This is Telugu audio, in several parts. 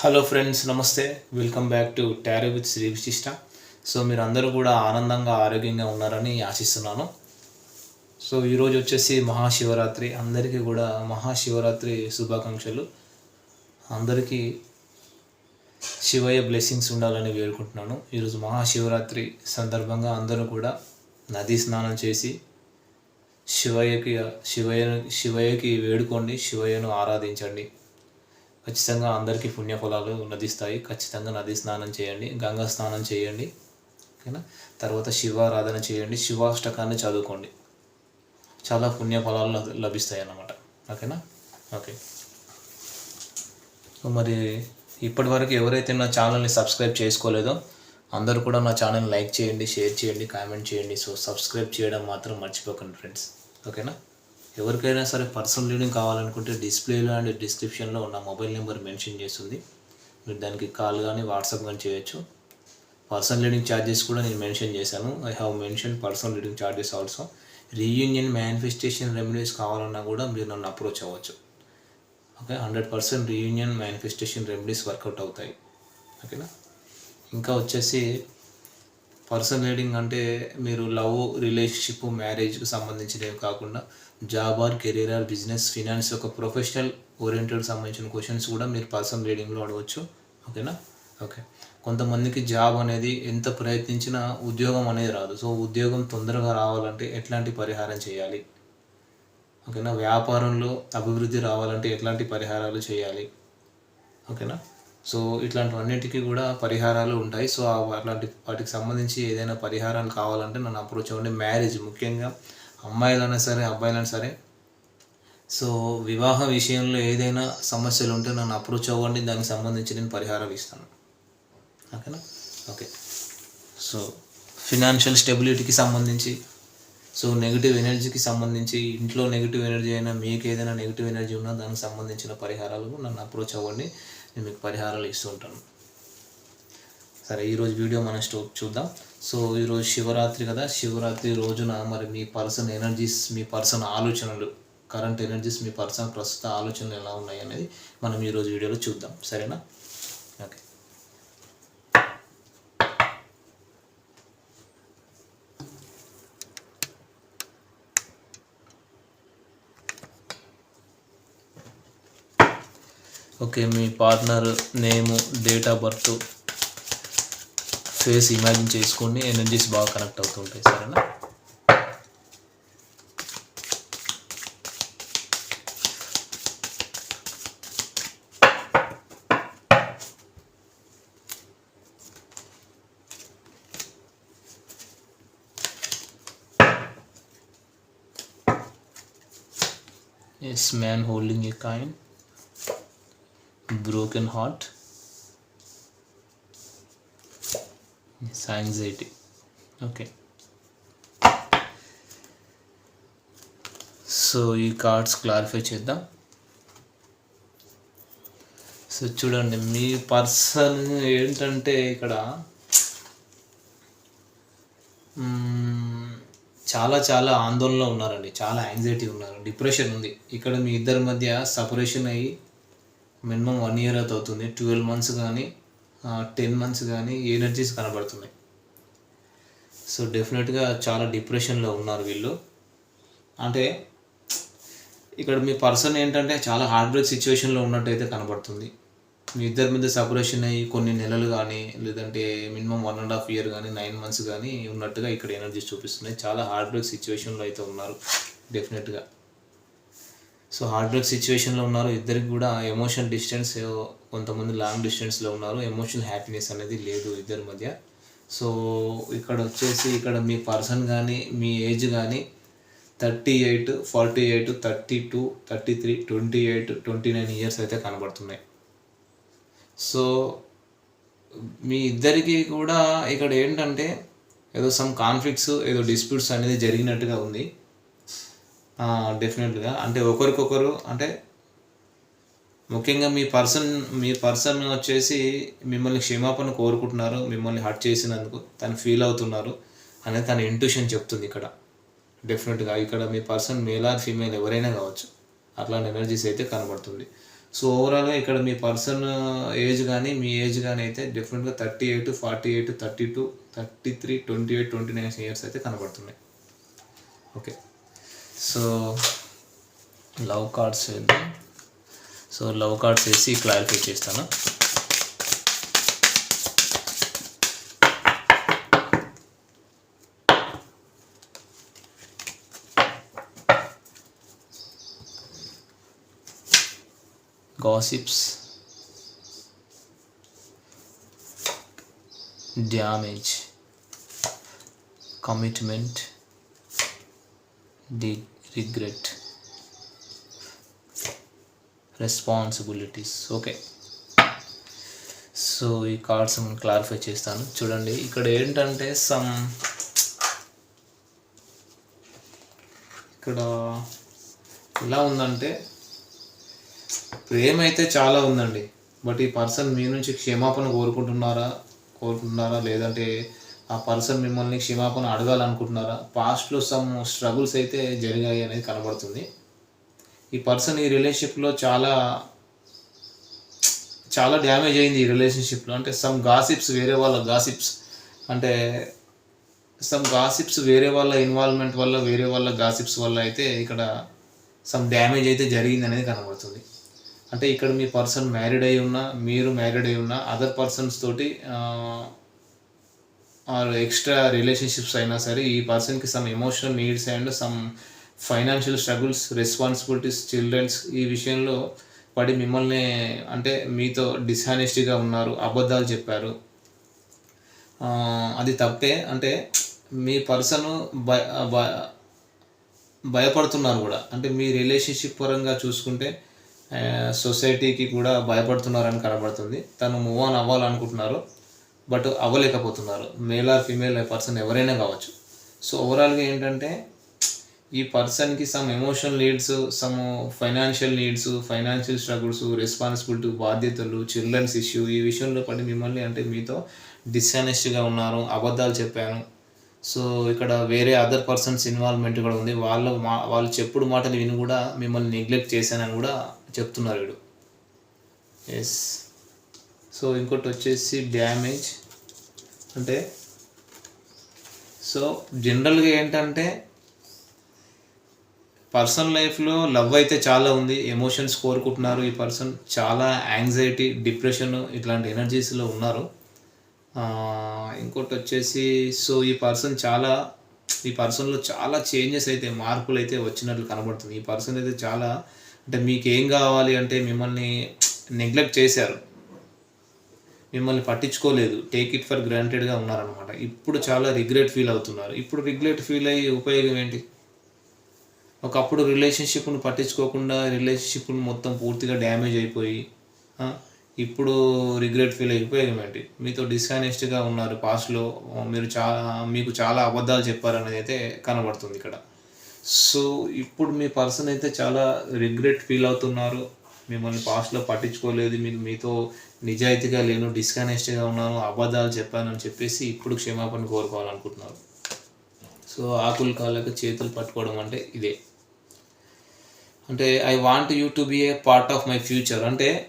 హలో ఫ్రెండ్స్ నమస్తే. Welcome back to tarot with Sri Vishishta so మీరు అందరూ కూడా ఆనందంగా ఆరోగ్యంగా ఉన్నారని ఆశిస్తున్నాను. సో ఈరోజు వచ్చేసి మహాశివరాత్రి. అందరికీ కూడా మహాశివరాత్రి శుభాకాంక్షలు. అందరికీ శివయ్య బ్లెస్సింగ్స్ ఉండాలని వేడుకుంటున్నాను. ఈరోజు మహాశివరాత్రి సందర్భంగా అందరూ కూడా నదీ స్నానం చేసి శివయ్యకి శివయ్య శివయ్యకి వేడుకోండి శివయ్యను ఆరాధించండి. ఖచ్చితంగా అందరికీ పుణ్యఫలాలు నదిస్తాయి ఖచ్చితంగా నది స్నానం చేయండి గంగా స్నానం చేయండి ఓకేనా? తర్వాత శివారాధన చేయండి శివాష్టకాన్ని చదువుకోండి. చాలా పుణ్యఫలాలు లభిస్తాయి అన్నమాట ఓకేనా? ఓకే. సో మరి ఇప్పటివరకు ఎవరైతే నా ఛానల్ని సబ్స్క్రైబ్ చేసుకోలేదో అందరూ కూడా నా ఛానల్ లైక్ చేయండి షేర్ చేయండి కామెంట్ చేయండి. సో సబ్స్క్రైబ్ చేయడం మాత్రం మర్చిపోకండి ఫ్రెండ్స్. ఓకేనా? ఎవరికైనా సరే పర్సనల్ రీడింగ్ కావాలనుకుంటే డిస్ప్లేలో అండ్ డిస్క్రిప్షన్లో ఉన్న మొబైల్ నెంబర్ మెన్షన్ చేస్తుంది. మీరు దానికి కాల్ కానీ వాట్సాప్ కానీ చేయొచ్చు. పర్సనల్ రీడింగ్ ఛార్జెస్ కూడా నేను మెన్షన్ చేశాను. I have mention personal reading charges also. Reunion manifestation remedies కావాలన్నా కూడా మీరు నన్ను అప్రోచ్ అవ్వచ్చు. Okay? Hundred percent reunion manifestation remedies work out అవుతాయి. ఓకేనా? ఇంకా వచ్చేసి పర్సనల్ రీడింగ్ అంటే మీరు లవ్ రిలేషన్షిప్ మ్యారేజ్కి సంబంధించినవి కాకుండా job or career or business finance యొక్క ప్రొఫెషనల్ ఓరియంటెడ్ సంబంధించిన క్వశ్చన్స్ కూడా మీరు పర్సనల్ రీడింగ్లో అడగవచ్చు ఓకేనా? ఓకే. కొంతమందికి జాబ్ అనేది ఎంత ప్రయత్నించినా ఉద్యోగం అనేది రాదు. సో ఉద్యోగం తొందరగా రావాలంటే ఎట్లాంటి పరిహారం చేయాలి? ఓకేనా? వ్యాపారంలో అభివృద్ధి రావాలంటే ఎట్లాంటి పరిహారాలు చేయాలి? ఓకేనా? సో ఇట్లాంటివన్నిటికీ కూడా పరిహారాలు ఉంటాయి. సో అలాంటి వాటికి సంబంధించి ఏదైనా పరిహారాలు కావాలంటే నన్ను అప్రోచ్ అవ్వండి. మ్యారేజ్ ముఖ్యంగా అమ్మాయిలైనా సరే అబ్బాయిలైనా సరే. సో వివాహ విషయంలో ఏదైనా సమస్యలు ఉంటే నన్ను అప్రోచ్ అవ్వండి. దానికి సంబంధించి నేను పరిహారం ఇస్తాను. ఓకేనా? ఓకే. సో ఫినాన్షియల్ స్టెబిలిటీకి సంబంధించి సో నెగిటివ్ ఎనర్జీకి సంబంధించి ఇంట్లో నెగిటివ్ ఎనర్జీ అయినా మీకు ఏదైనా నెగిటివ్ ఎనర్జీ ఉన్నా దానికి సంబంధించిన పరిహారాలు నన్ను అప్రోచ్ అవ్వండి. నేను మీకు పరిహారాలు ఇస్తూ ఉంటాను. సరే ఈరోజు వీడియో మనం స్టో చూద్దాం. సో ఈరోజు శివరాత్రి కదా శివరాత్రి రోజున మరి మీ పర్సన్ ఎనర్జీస్ మీ పర్సన్ ఆలోచనలు కరెంట్ ఎనర్జీస్ మీ పర్సన్ ప్రస్తుత ఆలోచనలు ఎలా ఉన్నాయి అనేది మనం ఈరోజు వీడియోలో చూద్దాం. సరేనా okay okay me partner name date of birth face imagine చేసుకోండి ఎనర్జీస్ బాగా కనెక్ట్ అవుతుంటాయి సరేనా? Yes man holding a coin broken heart it's okay so ఈ కార్డ్స్ క్లారిఫై చేద్దాం. సో చూడండి మీ పర్సన్ ఏంటంటే ఇక్కడ చాలా చాలా ఆందోళనలో ఉన్నారండి. చాలా యాంగ్జైటీ ఉన్నారు. డిప్రెషన్ ఉంది. ఇక్కడ మీ ఇద్దరి మధ్య సపరేషన్ అయ్యి మినిమం వన్ ఇయర్ అయితే అవుతుంది. ట్వెల్వ్ మంత్స్ కానీ టెన్ మంత్స్ కానీ ఎనర్జీస్ కనబడుతున్నాయి. సో డెఫినెట్గా చాలా డిప్రెషన్లో ఉన్నారు వీళ్ళు. అంటే ఇక్కడ మీ పర్సన్ ఏంటంటే చాలా హార్డ్ బ్రేక్ సిచ్యువేషన్లో ఉన్నట్టయితే కనబడుతుంది. మీ ఇద్దరి మీద సపరేషన్ అయ్యి కొన్ని నెలలు కానీ లేదంటే minimum one and half year కానీ నైన్ మంత్స్ కానీ ఉన్నట్టుగా ఇక్కడ ఎనర్జీస్ చూపిస్తున్నాయి. చాలా హార్డ్ బ్రేక్ సిచ్యువేషన్లో అయితే ఉన్నారు. డెఫినెట్గా. సో హార్డ్ బ్రేక్ సిచ్యువేషన్లో ఉన్నారు. ఇద్దరికి కూడా ఎమోషన్ డిస్టెన్స్ కొంతమంది లాంగ్ డిస్టెన్స్లో ఉన్నారు. ఎమోషనల్ హ్యాపీనెస్ అనేది లేదు ఇద్దరి మధ్య. సో ఇక్కడ వచ్చేసి ఇక్కడ మీ పర్సన్ కానీ మీ ఏజ్ కానీ thirty eight forty eight thirty two thirty three twenty eight twenty nine years అయితే కనబడుతున్నాయి. సో మీ ఇద్దరికి కూడా ఇక్కడ ఏంటంటే ఏదో సమ్ కాన్ఫ్లిక్ట్స్ ఏదో డిస్ప్యూట్స్ అనేది జరిగినట్టుగా ఉంది. డెఫినెట్గా అంటే ఒకరికొకరు అంటే ముఖ్యంగా మీ పర్సన్ మీ పర్సన్ వచ్చేసి మిమ్మల్ని క్షమాపణ కోరుకుంటున్నారు మిమ్మల్ని హర్ట్ చేసినందుకు తను ఫీల్ అవుతున్నారు అనేది తన ఇంట్యూషన్ చెప్తుంది ఇక్కడ. డెఫినెట్గా ఇక్కడ మీ పర్సన్ మేల్ ఆర్ ఫీమేల్ ఎవరైనా కావచ్చు అట్లాంటి ఎనర్జీస్ అయితే కనబడుతుంది. సో ఓవరాల్గా ఇక్కడ మీ పర్సన్ ఏజ్ కానీ మీ ఏజ్ కానీ అయితే డెఫినెట్గా thirty eight forty eight thirty two thirty three twenty eight twenty nine years అయితే కనబడుతున్నాయి. ఓకే సో లవ్ కార్డ్స్ వేద్దాం సో లవ్ కార్డ్స్ వేసి క్లారిఫై చేస్తాను. Gossips. Damage. Commitment. The regret responsibilities. Okay. So ఈ కార్డ్స్ మనం క్లారిఫై చేస్తాను. చూడండి ఇక్కడ ఏంటంటే సమ్ ఇక్కడ ఎలా ఉందంటే ప్రేమ అయితే చాలా ఉందండి. బట్ ఈ పర్సన్ మీ నుంచి క్షమాపణ కోరుకుంటున్నారా కోరుకుంటున్నారా లేదంటే ఆ పర్సన్ మిమ్మల్ని క్షమాపణ అడగాలనుకుంటున్నారా? పాస్ట్లో సమ్ స్ట్రగుల్స్ అయితే జరిగాయి అనేది కనబడుతుంది. ఈ పర్సన్ ఈ రిలేషన్షిప్లో చాలా చాలా డ్యామేజ్ అయింది ఈ రిలేషన్షిప్లో అంటే సమ్ గాసిప్స్ వేరే వాళ్ళ గాసిప్స్ అంటే సమ్ గాసిప్స్ వేరే వాళ్ళ ఇన్వాల్వ్మెంట్ వల్ల వేరే వాళ్ళ గాసిప్స్ వల్ల అయితే ఇక్కడ సమ్ డ్యామేజ్ అయితే జరిగింది అనేది కనబడుతుంది. అంటే ఇక్కడ మీ పర్సన్ మ్యారీడ్ అయి ఉన్నా మీరు మ్యారీడ్ అయి ఉన్నా అదర్ పర్సన్స్ తోటి ఆర్ ఎక్స్ట్రా రిలేషన్షిప్స్ అయినా సరే ఈ పర్సన్కి some emotional needs and some financial struggles responsibilities childrens ఈ విషయంలో పడి మిమ్మల్ని అంటే మీతో డిస్హానెస్టీగా ఉన్నారు అబద్ధాలు చెప్పారు. అది తప్పే. అంటే మీ పర్సన్ భయ భయపడుతున్నారు కూడా. అంటే మీ రిలేషన్షిప్ పరంగా చూసుకుంటే సొసైటీకి కూడా భయపడుతున్నారని కనబడుతుంది. తను మూవ్ ఆన్ అవ్వాలనుకుంటున్నారు. బట్ అవ్వలేకపోతున్నారు. మేల్ ఆర్ ఫీమేల్ పర్సన్ ఎవరైనా కావచ్చు. సో ఓవరాల్గా ఏంటంటే ఈ పర్సన్కి some emotional needs some financial needs financial struggles responsibility బాధ్యతలు చిల్డ్రన్స్ ఇష్యూ ఈ విషయంలో పడి మిమ్మల్ని అంటే మీతో డిస్హానెస్ట్గా ఉన్నారు అబద్ధాలు చెప్పాను. సో ఇక్కడ వేరే అదర్ పర్సన్స్ ఇన్వాల్వ్మెంట్ కూడా ఉంది. వాళ్ళ మా వాళ్ళు చెప్పుడు మాటలు విని కూడా మిమ్మల్ని నెగ్లెక్ట్ చేశానని కూడా చెప్తున్నారు వీడు. ఎస్ సో ఇంకోటి వచ్చేసి డ్యామేజ్. అంటే సో జనరల్గా ఏంటంటే పర్సనల్ లైఫ్లో లవ్ అయితే చాలా ఉంది. ఎమోషన్స్ కోరుకుంటున్నారు. ఈ పర్సన్ చాలా యాంగ్జైటీ డిప్రెషన్ ఇట్లాంటి ఎనర్జీస్లో ఉన్నారు. ఇంకోటి వచ్చేసి సో ఈ పర్సన్ చాలా ఈ పర్సన్లో చాలా చేంజెస్ అయితే మార్పులు అయితే వచ్చినట్లు కనబడుతుంది. ఈ పర్సన్ అయితే చాలా అంటే మీకు ఏం కావాలి అంటే మిమ్మల్ని నెగ్లెక్ట్ చేశారు. మిమ్మల్ని పట్టించుకోలేదు. టేక్ ఇట్ ఫర్ గ్రాంటెడ్గా ఉన్నారనమాట ఇప్పుడు చాలా రిగ్రెట్ ఫీల్ అవుతున్నారు. ఇప్పుడు రిగ్రెట్ ఫీల్ అయ్యి ఉపయోగం ఏంటి? ఒకప్పుడు రిలేషన్షిప్ను పట్టించుకోకుండా రిలేషన్షిప్ను మొత్తం పూర్తిగా డ్యామేజ్ అయిపోయి ఇప్పుడు రిగ్రెట్ ఫీల్ అయ్యి ఉపయోగం ఏంటి? మీతో డిస్హానెస్ట్గా ఉన్నారు పాస్ట్లో మీరు చాలా మీకు చాలా అబద్ధాలు చెప్పారనేది అయితే కనబడుతుంది ఇక్కడ. సో ఇప్పుడు మీ పర్సన్ అయితే చాలా రిగ్రెట్ ఫీల్ అవుతున్నారు. మిమ్మల్ని పాస్ట్లో పట్టించుకోలేదు. మీరు మీతో నిజాయితీగా లేను డిస్కనెస్ట్గా ఉన్నాను అబద్ధాలు చెప్పానని చెప్పేసి ఇప్పుడు క్షమాపణ కోరుకోవాలనుకుంటున్నారు. సో ఆకులు కాళ్ళకి చేతులు పట్టుకోవడం అంటే ఇదే. అంటే I want you to be a part of my future అంటే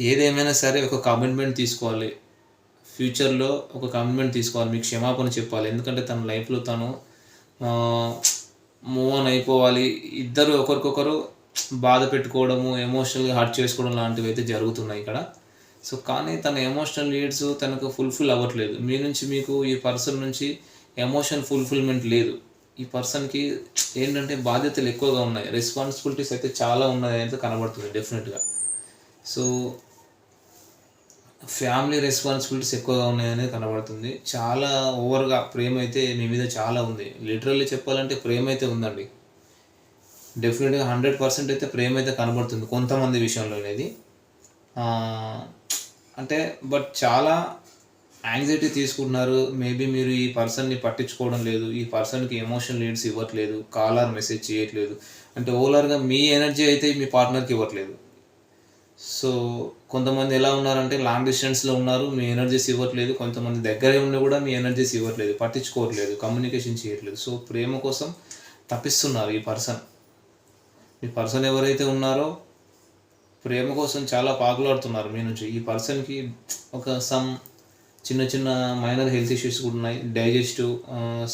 ఏదేమైనా సరే ఒక కమిట్మెంట్ తీసుకోవాలి. ఫ్యూచర్లో ఒక కమిట్మెంట్ తీసుకోవాలి. మీకు క్షమాపణ చెప్పాలి. ఎందుకంటే తన లైఫ్లో తను మూవ్ ఆన్ అయిపోవాలి. ఇద్దరు ఒకరికొకరు బాధ పెట్టుకోవడము ఎమోషనల్గా హర్ట్ చేసుకోవడం లాంటివి అయితే జరుగుతున్నాయి ఇక్కడ. సో కానీ తన ఎమోషనల్ నీడ్స్ తనకు ఫుల్ఫిల్ అవ్వట్లేదు. మీ నుంచి మీకు ఈ పర్సన్ నుంచి ఎమోషన్ ఫుల్ఫిల్మెంట్ లేదు. ఈ పర్సన్కి ఏంటంటే బాధ్యతలు ఎక్కువగా ఉన్నాయి. రెస్పాన్సిబిలిటీస్ అయితే చాలా ఉన్నాయి అయితే కనబడుతుంది డెఫినెట్గా సో ఫ్యామిలీ రెస్పాన్సిబిలిటీస్ ఎక్కువగా ఉన్నాయని కనబడుతుంది. చాలా ఓవర్గా ప్రేమ అయితే మీ మీద చాలా ఉంది. లిటరల్లీ చెప్పాలంటే ప్రేమ అయితే ఉందండి. డెఫినెట్గా హండ్రెడ్ పర్సెంట్ అయితే ప్రేమ అయితే కనబడుతుంది కొంతమంది విషయంలో అనేది అంటే బట్ చాలా యాంగ్జైటీ తీసుకుంటున్నారు. మేబీ మీరు ఈ పర్సన్ని పట్టించుకోవడం లేదు. ఈ పర్సన్కి ఎమోషన్ లీడ్స్ ఇవ్వట్లేదు. కాలర్ మెసేజ్ చేయట్లేదు. అంటే ఓవరాల్గా మీ ఎనర్జీ అయితే మీ పార్ట్నర్కి ఇవ్వట్లేదు. సో కొంతమంది ఎలా ఉన్నారంటే లాంగ్ డిస్టెన్స్లో ఉన్నారు మీ ఎనర్జీస్ ఇవ్వట్లేదు. కొంతమంది దగ్గరే ఉన్న కూడా మీ ఎనర్జీస్ ఇవ్వట్లేదు. పట్టించుకోవట్లేదు. కమ్యూనికేషన్ చేయట్లేదు. సో ప్రేమ కోసం తప్పిస్తున్నారు ఈ పర్సన్ ఈ పర్సన్ ఎవరైతే ఉన్నారో ప్రేమ కోసం చాలా పాకులాడుతున్నారు మీ నుంచి. ఈ పర్సన్కి ఒక సమ్ చిన్న చిన్న మైనర్ హెల్త్ ఇష్యూస్ కూడా ఉన్నాయి. Digestive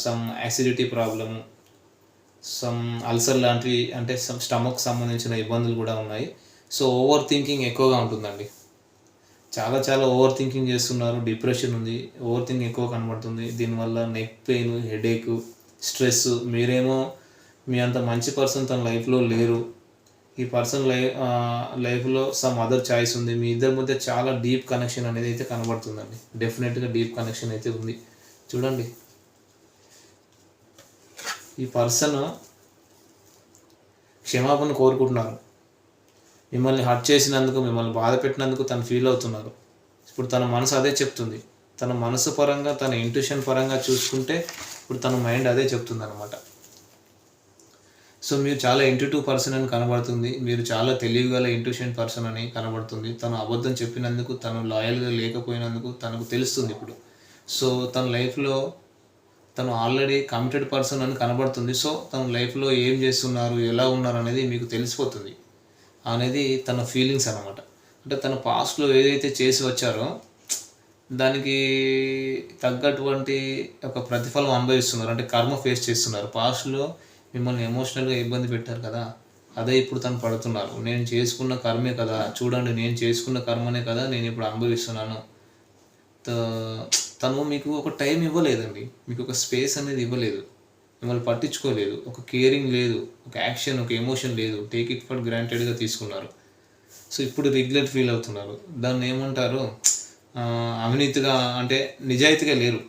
some acidity problem some ulcer లాంటివి అంటే సమ్ స్టమక్ సంబంధించిన ఇబ్బందులు కూడా ఉన్నాయి. సో ఓవర్ థింకింగ్ ఎక్కువగా ఉంటుందండి. చాలా చాలా ఓవర్ థింకింగ్ చేస్తున్నారు. డిప్రెషన్ ఉంది. ఓవర్ థింకింగ్ ఎక్కువ కనబడుతుంది. దీనివల్ల నెక్ పెయిన్ హెడేక్ స్ట్రెస్ మీరేమో మీ అంత మంచి పర్సన్ తన లైఫ్లో లేరు. ఈ పర్సన్ లైఫ్ లైఫ్లో సమ్ అదర్ చాయిస్ ఉంది. మీ ఇద్దరి మధ్య చాలా డీప్ కనెక్షన్ అనేది అయితే కనబడుతుందండి. డెఫినెట్గా డీప్ కనెక్షన్ అయితే ఉంది. చూడండి. ఈ పర్సన్ క్షమాపణ కోరుకుంటున్నారు. మిమ్మల్ని హర్ట్ చేసినందుకు మిమ్మల్ని బాధ పెట్టినందుకు తను ఫీల్ అవుతున్నారు. ఇప్పుడు తన మనసు అదే చెప్తుంది. తన మనసు పరంగా తన ఇంట్యూషన్ పరంగా చూసుకుంటే ఇప్పుడు తన మైండ్ అదే చెప్తుంది అనమాట సో మీరు చాలా ఇంట్యూటివ్ పర్సన్ అని కనబడుతుంది. మీరు చాలా తెలివిగల ఇంట్యూషన్ పర్సన్ అని కనబడుతుంది. తను అబద్ధం చెప్పినందుకు తను లాయల్గా లేకపోయినందుకు తనకు తెలుస్తుంది ఇప్పుడు. సో తన లైఫ్లో తను ఆల్రెడీ కమిటెడ్ పర్సన్ అని కనబడుతుంది. సో తన లైఫ్లో ఏం చేస్తున్నారు ఎలా ఉన్నారు అనేది మీకు తెలిసిపోతుంది. అనేది తన ఫీలింగ్స్ అనమాట అంటే తన పాస్ట్లో ఏదైతే చేసి వచ్చారో దానికి తగ్గటువంటి ఒక ప్రతిఫలం అనుభవిస్తున్నారు. అంటే కర్మ ఫేస్ చేస్తున్నారు. పాస్ట్లో మిమ్మల్ని ఎమోషనల్గా ఇబ్బంది పెట్టారు కదా అదే ఇప్పుడు తను పడుతున్నారు. నేను చేసుకున్న కర్మే కదా చూడండి నేను చేసుకున్న కర్మనే కదా నేను ఇప్పుడు అనుభవిస్తున్నాను. త- తను మీకు ఒక టైం ఇవ్వలేదండి. మీకు ఒక స్పేస్ అనేది ఇవ్వలేదు. మిమ్మల్ని పట్టించుకోలేదు. ఒక కేరింగ్ లేదు. ఒక యాక్షన్ ఒక ఎమోషన్ లేదు. టేక్ ఇట్ ఫర్ గ్రాంటెడ్గా తీసుకున్నారు. సో ఇప్పుడు రిగ్రెట్ ఫీల్ అవుతున్నారు. దాన్ని ఏమంటారు? అవినీతిగా అంటే నిజాయితీగా లేరు.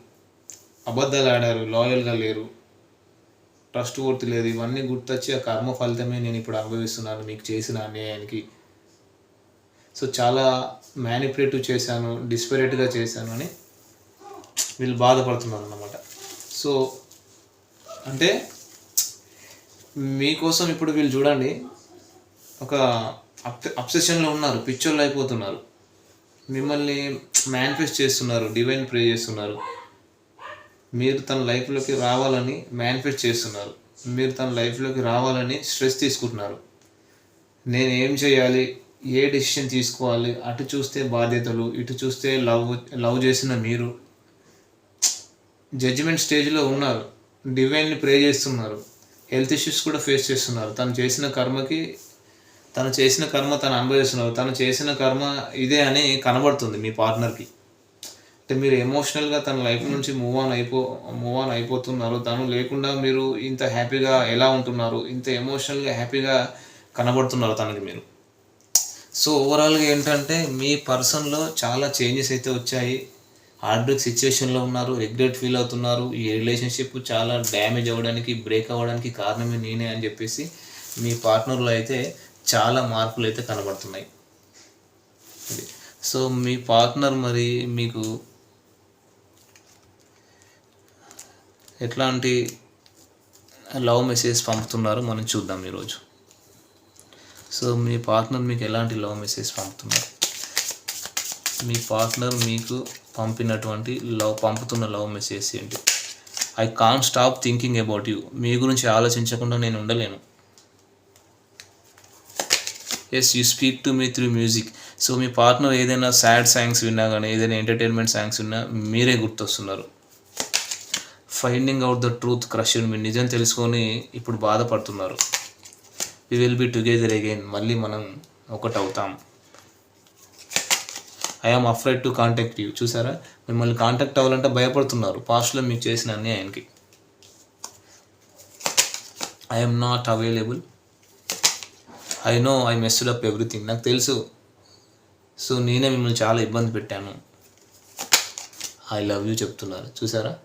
అబద్ధాలు ఆడారు లాయల్గా లేరు. ట్రస్ట్ పూర్తి లేదు. ఇవన్నీ గుర్తొచ్చి ఆ కర్మ ఫలితమే నేను ఇప్పుడు అనుభవిస్తున్నాను. మీకు చేసిన అన్యాయానికి. సో చాలా మ్యానిపులేటివ్ చేశాను డిస్పరేట్గా చేశాను అని వీళ్ళు బాధపడుతున్నారు అన్నమాట సో అంటే మీకోసం ఇప్పుడు వీళ్ళు చూడండి. ఒక అప్ అప్సెషన్లో ఉన్నారు. పిక్చర్లు అయిపోతున్నారు. మిమ్మల్ని మేనిఫెస్ట్ చేస్తున్నారు. డివైన్ ప్రే చేస్తున్నారు. మీరు తన లైఫ్లోకి రావాలని మేనిఫెస్ట్ చేస్తున్నారు. మీరు తన లైఫ్లోకి రావాలని స్ట్రెస్ తీసుకుంటున్నారు. నేను ఏం చేయాలి? ఏ డెసిషన్ తీసుకోవాలి? అటు చూస్తే బాధ్యతలు ఇటు చూస్తే లవ్ లవ్ చేసిన మీరు. జడ్జిమెంట్ స్టేజ్లో ఉన్నారు. డివైన్ని ప్రే చేస్తున్నారు. హెల్త్ ఇష్యూస్ కూడా ఫేస్ చేస్తున్నారు. తను చేసిన కర్మకి తను చేసిన కర్మ తను అనుభవిస్తున్నారు తను చేసిన కర్మ ఇదే అని కనబడుతుంది మీ పార్ట్నర్కి అంటే మీరు ఎమోషనల్గా తన లైఫ్ నుంచి మూవ్ ఆన్ అయిపో మూవ్ ఆన్ అయిపోతున్నారు. తను లేకుండా మీరు ఇంత హ్యాపీగా ఎలా ఉంటున్నారు? ఇంత ఎమోషనల్గా హ్యాపీగా కనబడుతున్నారు తనకి మీరు. సో ఓవరాల్గా ఏంటంటే మీ పర్సన్లో చాలా చేంజెస్ అయితే వచ్చాయి. హార్డ్ బ్రేక్ సిచ్యువేషన్లో ఉన్నారు రిగ్రెట్ ఫీల్ అవుతున్నారు. ఈ రిలేషన్షిప్ చాలా డ్యామేజ్ అవ్వడానికి బ్రేక్ అవ్వడానికి కారణమే నేనే అని చెప్పేసి మీ పార్ట్నర్లో అయితే చాలా మార్పులు అయితే కనబడుతున్నాయి. సో మీ పార్ట్నర్ మరి మీకు ఎట్లాంటి లవ్ మెసేజ్ పంపుతున్నారో మనం చూద్దాం ఈరోజు. సో మీ పార్ట్నర్ మీకు ఎలాంటి లవ్ మెసేజ్ పంపుతున్నారు? మీ పార్ట్నర్ మీకు పంపినటువంటి లవ్ పంపుతున్న లవ్ మెసేజ్ ఏంటి? I can stop thinking about you. మీ గురించి ఆలోచించకుండా నేను ఉండలేను. Yes you speak to me through music so me partner ఏదైనా సాడ్ సాంగ్స్ విన్నా కానీ ఏదైనా ఎంటర్టైన్మెంట్ సాంగ్స్ విన్నా మీరే గుర్తొస్తున్నారు. Finding out the truth crush మీరు నిజం తెలుసుకొని ఇప్పుడు బాధపడుతున్నారు. We will be together again మళ్ళీ మనం ఒకటవుతాం. I am afraid to contact you చూసారా? మిమ్మల్ని కాంటాక్ట్ అవ్వాలంటే భయపడుతున్నారు. పాస్ట్లో మీకు చేసిన అన్యాయానికి. I'm not available I know I messed up everything నాకు తెలుసు. సో నేనే మిమ్మల్ని చాలా ఇబ్బంది పెట్టాను. ఐ లవ్ యూ చెప్తున్నారు. చూసారా?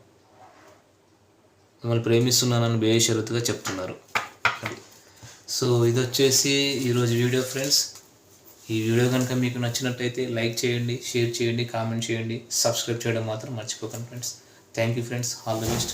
మిమ్మల్ని ప్రేమిస్తున్నానని బేషరతుగా చెప్తున్నారు. సో ఇది వచ్చేసి ఈరోజు వీడియో ఫ్రెండ్స్. ఈ వీడియో కనుక మీకు నచ్చినట్టయితే లైక్ చేయండి షేర్ చేయండి కామెంట్ చేయండి సబ్స్క్రైబ్ చేయడం మాత్రం మర్చిపోకండి friends. Thank you friends. All the best.